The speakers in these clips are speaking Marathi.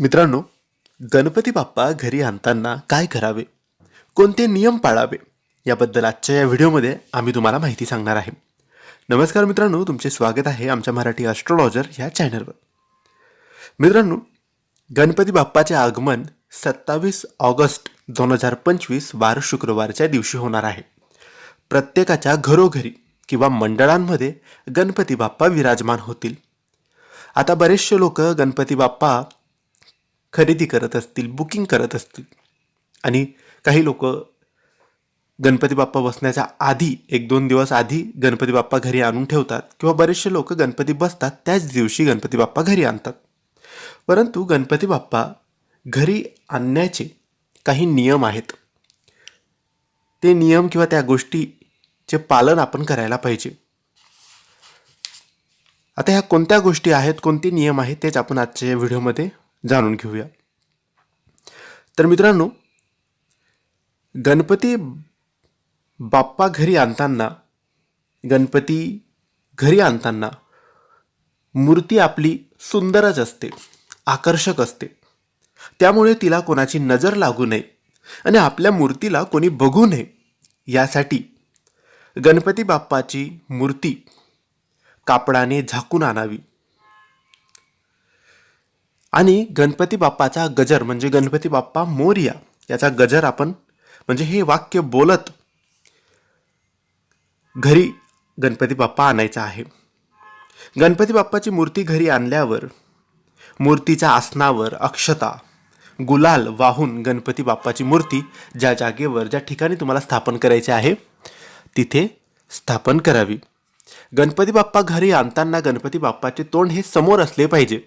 मित्रांनो गणपती बाप्पा घरी आणताना काय करावे? कोणते नियम पाळावे? याबद्दल आजच्या या व्हिडिओमध्ये आम्ही तुम्हाला माहिती सांगणार आहे. नमस्कार मित्रांनो तुमचे स्वागत आहे आमच्या मराठी ॲस्ट्रॉलॉजर ह्या चॅनलवर मित्रांनो गणपती बाप्पाचे आगमन सत्तावीस ऑगस्ट दोन हजार पंचवीस वार शुक्रवारच्या दिवशी होणार आहे. प्रत्येकाच्या घरोघरी किंवा मंडळांमध्ये गणपती बाप्पा विराजमान होतील. आता बरेचसे लोक गणपती बाप्पा खरेदी करत असतील बुकिंग करत असतील. आणि काही लोक गणपती बाप्पा बसण्याच्या आधी एक दोन दिवस आधी गणपती बाप्पा घरी आणून ठेवतात किंवा बरेचसे लोक गणपती बसतात त्याच दिवशी गणपती बाप्पा घरी आणतात. परंतु गणपती बाप्पा घरी आणण्याचे काही नियम आहेत. ते नियम किंवा त्या गोष्टीचे पालन आपण करायला पाहिजे. आता ह्या कोणत्या गोष्टी आहेत कोणते नियम आहेत तेच आपण आजच्या व्हिडिओमध्ये जाणून घेऊया. तर मित्रांनो गणपती बाप्पा घरी आणताना गणपती घरी आणताना मूर्ती आपली सुंदरच असते आकर्षक असते. त्यामुळे तिला कोणाची नजर लागू नये आणि आपल्या मूर्तीला कोणी बघू नये यासाठी गणपती बाप्पाची मूर्ती कापडाने झाकून आणावी. आणि गणपती बाप्पाचा गजर म्हणजे गणपती बाप्पा मोर्या याचा गजर आपण म्हणजे हे वाक्य बोलत घरी गणपती बाप्पा आणायचा आहे. गणपती बाप्पाची मूर्ती घरी आणल्यावर मूर्तीच्या आसनावर अक्षता गुलाल वाहून गणपती बाप्पाची मूर्ती ज्या जागेवर ज्या ठिकाणी तुम्हाला स्थापन करायचे आहे तिथे स्थापन करावी. गणपती बाप्पा घरी आणताना गणपती बाप्पाचे तोंड हे समोर असले पाहिजे.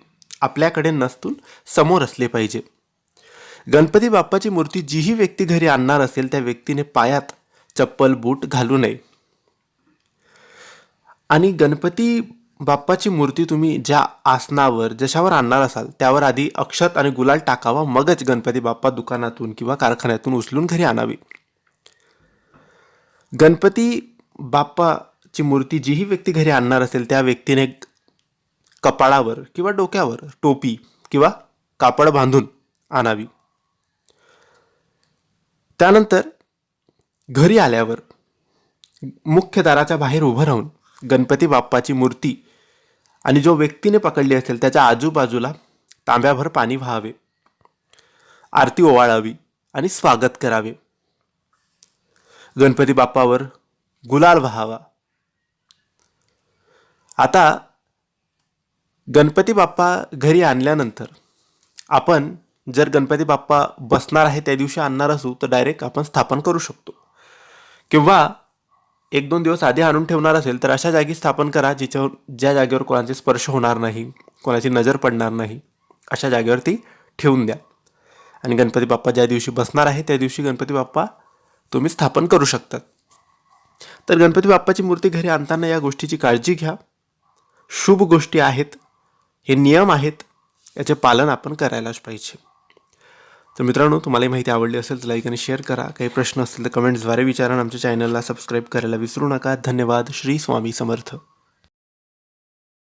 आपल्याकडे नसतून समोर असले पाहिजे. गणपती बाप्पाची मूर्ती जीही व्यक्ती घरी आणणार असेल त्या व्यक्तीने पायात चप्पल बूट घालू नये. आणि गणपती बाप्पाची मूर्ती तुम्ही ज्या आसनावर जशावर आणणार असाल त्यावर आधी अक्षत आणि गुलाल टाकावा मगच गणपती बाप्पा दुकानातून किंवा कारखान्यातून उचलून घरी आणावी. गणपती बाप्पाची मूर्ती जीही व्यक्ती घरी आणणार असेल त्या व्यक्तीने कपाळावर किंवा डोक्यावर टोपी किंवा कापड बांधून आणावी. त्यानंतर घरी आल्यावर मुख्य दाराच्या बाहेर उभं राहून गणपती बाप्पाची मूर्ती आणि जो व्यक्तीने पकडली असेल त्याच्या आजूबाजूला तांब्याभर पाणी व्हावे. आरती ओवाळावी आणि स्वागत करावे. गणपती बाप्पावर गुलाल व्हावा. आता गणपती बाप्पा घरी आणल्यानंतर आपण जर गणपती बाप्पा बसणार आहे त्या दिवशी आणणार असू तर डायरेक्ट आपण स्थापन करू शकतो. किंवा एक दोन दिवस आधी आणून ठेवणार असेल तर अशा जागी स्थापन करा जिच्यावर ज्या जागेवर कोणाचे स्पर्श होणार नाही कोणाची नजर पडणार नाही अशा जागेवर ती ठेवून द्या. आणि गणपती बाप्पा ज्या दिवशी बसणार आहे त्या दिवशी गणपती बाप्पा तुम्ही स्थापन करू शकतात. तर गणपती बाप्पाची मूर्ती घरी आणताना या गोष्टीची काळजी घ्या. शुभ गोष्टी आहेत हे नियम आहेत याचे पालन आपण करायलाच पाहिजे. तर मित्रांनो तुम्हाला माहिती आवडली असेल तर लाईक आणि शेअर करा. काही प्रश्न असतील तर कमेंट्सद्वारे विचारा आमच्या चॅनलला सबस्क्राईब करायला विसरू नका. धन्यवाद. श्री स्वामी समर्थ.